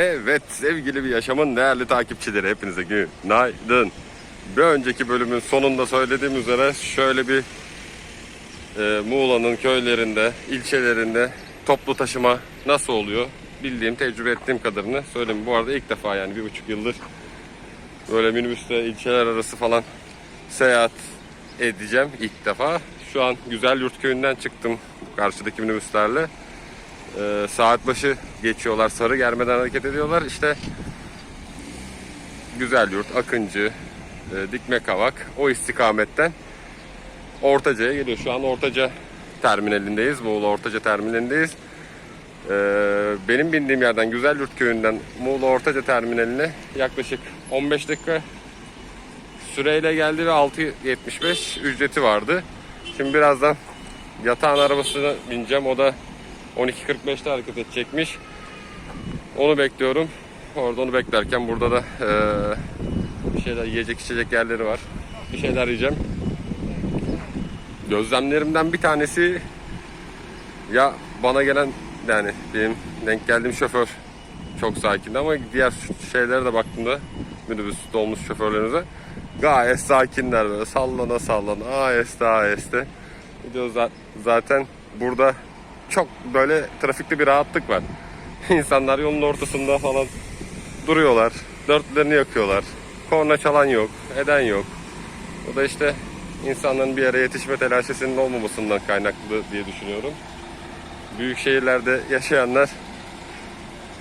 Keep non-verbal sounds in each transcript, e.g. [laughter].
Evet sevgili bir yaşamın değerli takipçileri hepinize günaydın. Bir önceki bölümün sonunda söylediğim üzere şöyle bir e, Muğla'nın köylerinde, ilçelerinde toplu taşıma nasıl oluyor bildiğim, tecrübe ettiğim kadarını söyleyeyim. Bu arada ilk defa yani bir buçuk yıldır böyle minibüste ilçeler arası falan seyahat edeceğim ilk defa. Şu an Güzel Yurt köyünden çıktım karşıdaki minibüslerle. Ee, saat başı geçiyorlar. Sarı germeden hareket ediyorlar. İşte Güzel Yurt, Akıncı, e, Dikme Kavak o istikametten Ortaca'ya geliyor. Şu an Ortaca terminalindeyiz. Muğla Ortaca terminalindeyiz. Ee, benim bindiğim yerden Güzel Yurt köyünden Muğla Ortaca terminaline yaklaşık 15 dakika süreyle geldi ve 6.75 ücreti vardı. Şimdi birazdan yatağın arabasına bineceğim. O da 12.45'te hareket edecekmiş. Onu bekliyorum. Orada onu beklerken burada da eee, bir şeyler yiyecek içecek yerleri var. Bir şeyler yiyeceğim. Gözlemlerimden bir tanesi ya bana gelen yani benim denk geldiğim şoför çok sakindi ama diğer şeylere de baktığımda minibüs dolmuş şoförlerimize gayet sakinler böyle sallana sallana aheste aheste gidiyor za- zaten burada çok böyle trafikte bir rahatlık var. [laughs] İnsanlar yolun ortasında falan duruyorlar. Dörtlerini yakıyorlar. Korna çalan yok, eden yok. O da işte insanların bir yere yetişme telaşesinin olmamasından kaynaklı diye düşünüyorum. Büyük şehirlerde yaşayanlar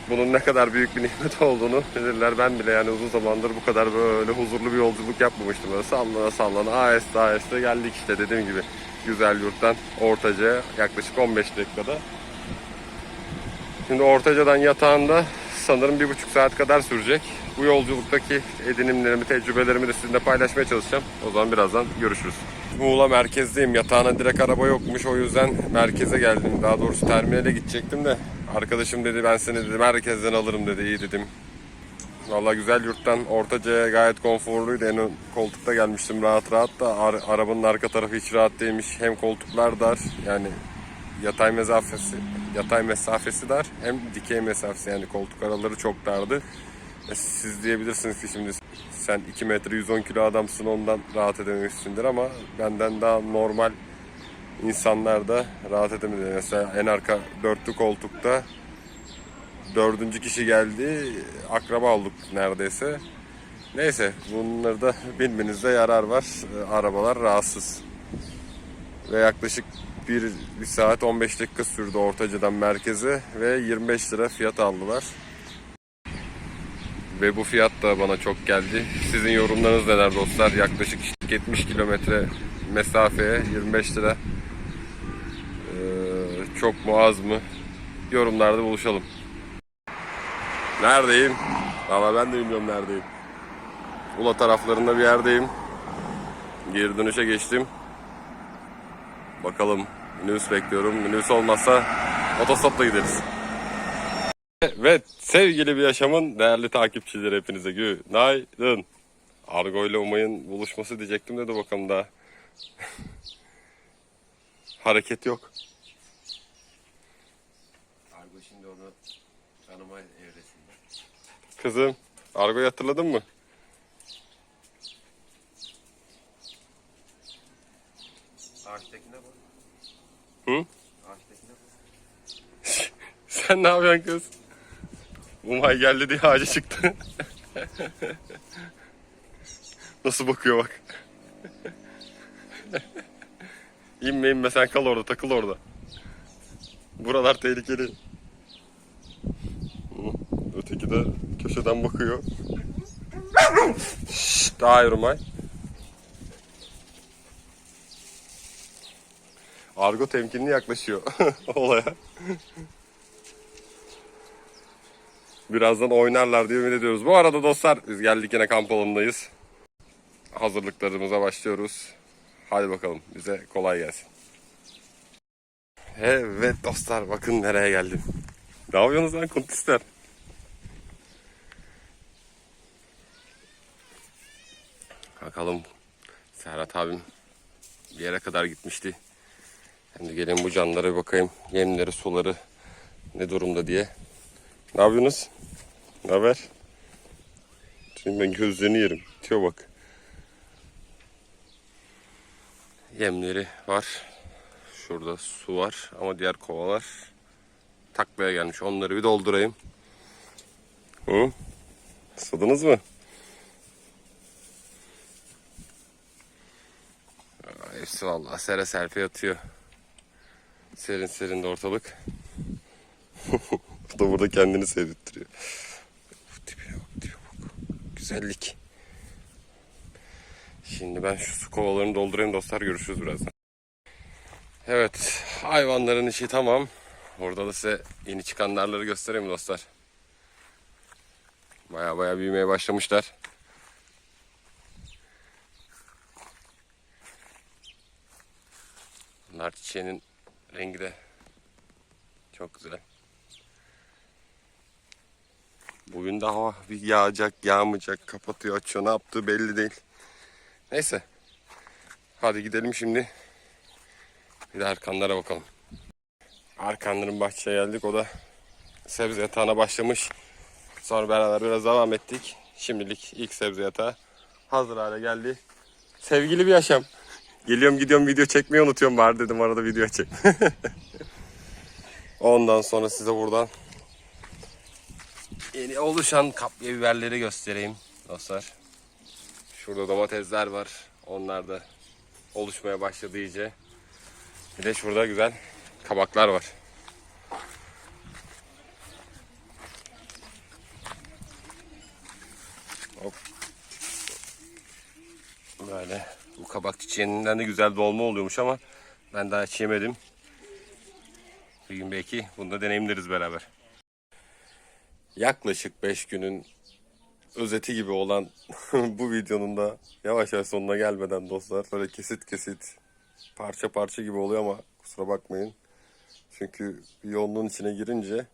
bunun ne kadar büyük bir nimet [laughs] olduğunu bilirler. Ben bile yani uzun zamandır bu kadar böyle huzurlu bir yolculuk yapmamıştım. Böyle sallana sallana aheste aheste geldik işte dediğim gibi. Güzel yurttan Ortaca'ya yaklaşık 15 dakikada. Şimdi Ortaca'dan yatağında sanırım bir buçuk saat kadar sürecek. Bu yolculuktaki edinimlerimi, tecrübelerimi de sizinle paylaşmaya çalışacağım. O zaman birazdan görüşürüz. Muğla merkezdeyim. Yatağına direkt araba yokmuş. O yüzden merkeze geldim. Daha doğrusu terminale gidecektim de. Arkadaşım dedi ben seni dedi merkezden alırım dedi. İyi dedim. Valla güzel yurttan Ortaca'ya gayet konforluydu. En koltukta gelmiştim rahat rahat da ar- arabanın arka tarafı hiç rahat değilmiş. Hem koltuklar dar yani yatay mesafesi yatay mesafesi dar hem dikey mesafesi yani koltuk araları çok dardı. E, Siz diyebilirsiniz ki şimdi sen 2 metre 110 kilo adamsın ondan rahat edememişsindir ama benden daha normal insanlar da rahat edemedi. Mesela en arka dörtlü koltukta dördüncü kişi geldi. Akraba olduk neredeyse. Neyse bunları da [laughs] bilmenizde yarar var. E, Arabalar rahatsız. Ve yaklaşık bir, bir saat 15 dakika sürdü Ortaca'dan merkeze ve 25 lira fiyat aldılar. Ve bu fiyat da bana çok geldi. Sizin yorumlarınız neler dostlar? Yaklaşık işte 70 kilometre mesafeye 25 lira. Ee, çok mu az mı? Yorumlarda buluşalım. Neredeyim? Valla ben de bilmiyorum neredeyim. Ula taraflarında bir yerdeyim. Geri dönüşe geçtim. Bakalım minibüs bekliyorum. Minibüs olmazsa otostopla gideriz. Evet sevgili bir yaşamın değerli takipçileri hepinize günaydın. Argo ile Umay'ın buluşması diyecektim de dur bakalım daha. [laughs] Hareket yok. Argo şimdi onu tanıma. Kızım Argo'yu hatırladın mı? Ağaçtakine bak. Hı? Ağaçtakine bak. [laughs] Sen ne yapıyorsun kız? Umay geldi diye ağaca çıktı. [laughs] Nasıl bakıyor bak. [laughs] inme inme sen kal orada takıl orada. Buralar tehlikeli. Öteki de köşeden bakıyor. Şşt, hayır Umay. Argo temkinli yaklaşıyor [laughs] olaya. Birazdan oynarlar diye ümit ediyoruz. Bu arada dostlar biz geldik yine kamp alanındayız. Hazırlıklarımıza başlıyoruz. Hadi bakalım bize kolay gelsin. Evet dostlar bakın nereye geldim. Ne yapıyorsunuz lan kontistler? Bakalım Serhat abim bir yere kadar gitmişti. Şimdi gelin bu canlara bir bakayım. Yemleri, suları ne durumda diye. Ne yapıyorsunuz? Ne haber? Şimdi ben gözlerini yerim. Tiyo bak. Yemleri var. Şurada su var ama diğer kovalar taklaya gelmiş. Onları bir doldurayım. Hı? Isladınız mı? Hepsi vallahi sere serpe yatıyor. Serin serin de ortalık. [laughs] Bu da burada kendini. Uf, Tipine bak, tipe bak. Güzellik. Şimdi ben şu su kovalarını doldurayım dostlar. Görüşürüz birazdan. Evet. Hayvanların işi tamam. Orada da size yeni çıkan narları göstereyim dostlar. Baya baya büyümeye başlamışlar. Nar çiçeğinin rengi de çok güzel. Bugün de hava bir yağacak, yağmayacak, kapatıyor, açıyor. Ne yaptığı belli değil. Neyse. Hadi gidelim şimdi. Bir de arkanlara bakalım. Arkanların bahçeye geldik. O da sebze yatağına başlamış. Sonra beraber biraz devam ettik. Şimdilik ilk sebze yatağı hazır hale geldi. Sevgili bir yaşam. Geliyorum gidiyorum video çekmeyi unutuyorum. Bari dedim arada video çek. [laughs] Ondan sonra size buradan yeni oluşan kapya biberleri göstereyim dostlar. Şurada domatesler var. Onlar da oluşmaya başladı iyice. Bir de şurada güzel kabaklar var. Böyle bu kabak çiçeğinden de güzel dolma oluyormuş ama ben daha hiç yemedim. Bir gün belki bunu da deneyimleriz beraber. Yaklaşık 5 günün özeti gibi olan [laughs] bu videonun da yavaş yavaş sonuna gelmeden dostlar böyle kesit kesit parça parça gibi oluyor ama kusura bakmayın. Çünkü bir yoğunluğun içine girince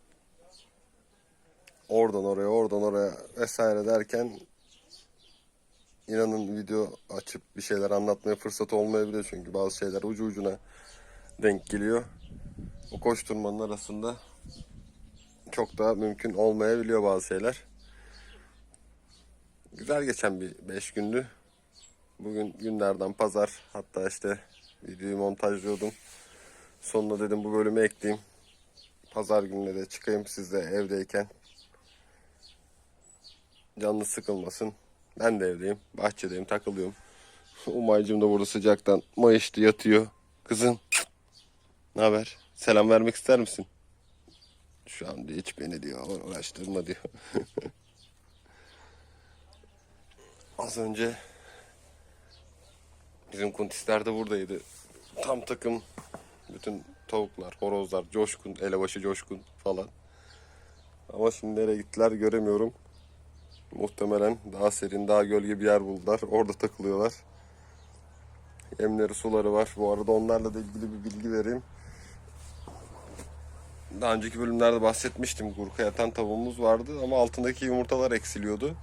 oradan oraya oradan oraya vesaire derken inanın video açıp bir şeyler anlatmaya fırsat olmayabiliyor çünkü bazı şeyler ucu ucuna denk geliyor. O koşturmanın arasında çok da mümkün olmayabiliyor bazı şeyler. Güzel geçen bir 5 gündü. Bugün günlerden pazar. Hatta işte videoyu montajlıyordum. Sonuna dedim bu bölümü ekleyeyim. Pazar gününe de çıkayım siz de evdeyken. Canlı sıkılmasın. Ben de evdeyim. Bahçedeyim takılıyorum. [laughs] Umaycım da burada sıcaktan mayıştı yatıyor. Kızım. Ne haber? Selam vermek ister misin? Şu an hiç beni diyor uğraştırma diyor. [laughs] Az önce bizim kuntisler de buradaydı. Tam takım bütün tavuklar, horozlar, coşkun, elebaşı coşkun falan. Ama şimdi nereye gittiler göremiyorum. Muhtemelen daha serin, daha gölge bir yer buldular. Orada takılıyorlar. Yemleri, suları var. Bu arada onlarla da ilgili bir bilgi vereyim. Daha önceki bölümlerde bahsetmiştim. Gurka yatan tavuğumuz vardı ama altındaki yumurtalar eksiliyordu.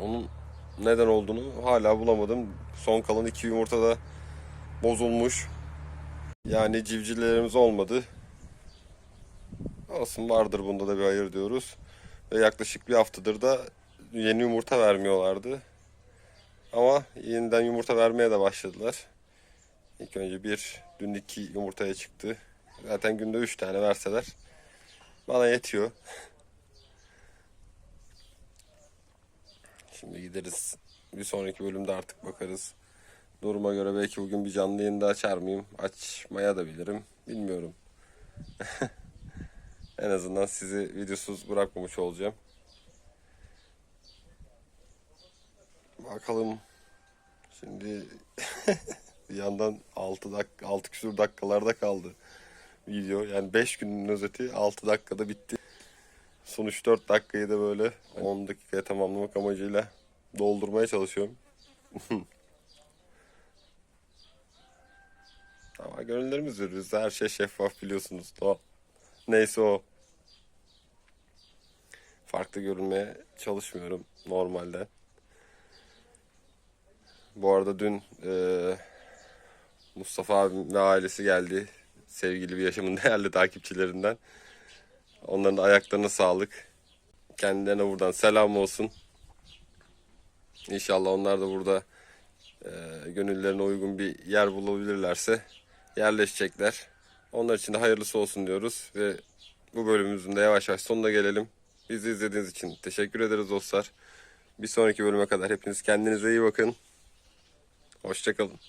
Onun neden olduğunu hala bulamadım. Son kalan iki yumurta da bozulmuş. Yani civcivlerimiz olmadı. Olsun vardır bunda da bir hayır diyoruz. Ve yaklaşık bir haftadır da yeni yumurta vermiyorlardı. Ama yeniden yumurta vermeye de başladılar. İlk önce bir, dün iki yumurtaya çıktı. Zaten günde üç tane verseler bana yetiyor. [laughs] Şimdi gideriz. Bir sonraki bölümde artık bakarız. Duruma göre belki bugün bir canlı yayın da açar mıyım? Açmaya da bilirim. Bilmiyorum. [laughs] en azından sizi videosuz bırakmamış olacağım. Bakalım. Şimdi [laughs] bir yandan 6 dakika 6 küsur dakikalarda kaldı video. Yani 5 günün özeti 6 dakikada bitti. Son 3-4 dakikayı da böyle 10 dakikaya tamamlamak amacıyla doldurmaya çalışıyorum. [laughs] Ama gönüllerimiz üzerinde her şey şeffaf biliyorsunuz. O. Neyse o. Farklı görünmeye çalışmıyorum normalde. Bu arada dün eee, Mustafa abim ve ailesi geldi. Sevgili bir yaşamın [laughs] değerli takipçilerinden. Onların da ayaklarına sağlık. Kendilerine buradan selam olsun. İnşallah onlar da burada e, gönüllerine uygun bir yer bulabilirlerse yerleşecekler. Onlar için de hayırlısı olsun diyoruz ve bu bölümümüzün de yavaş yavaş sonuna gelelim. Bizi izlediğiniz için teşekkür ederiz dostlar. Bir sonraki bölüme kadar hepiniz kendinize iyi bakın. Hoşçakalın.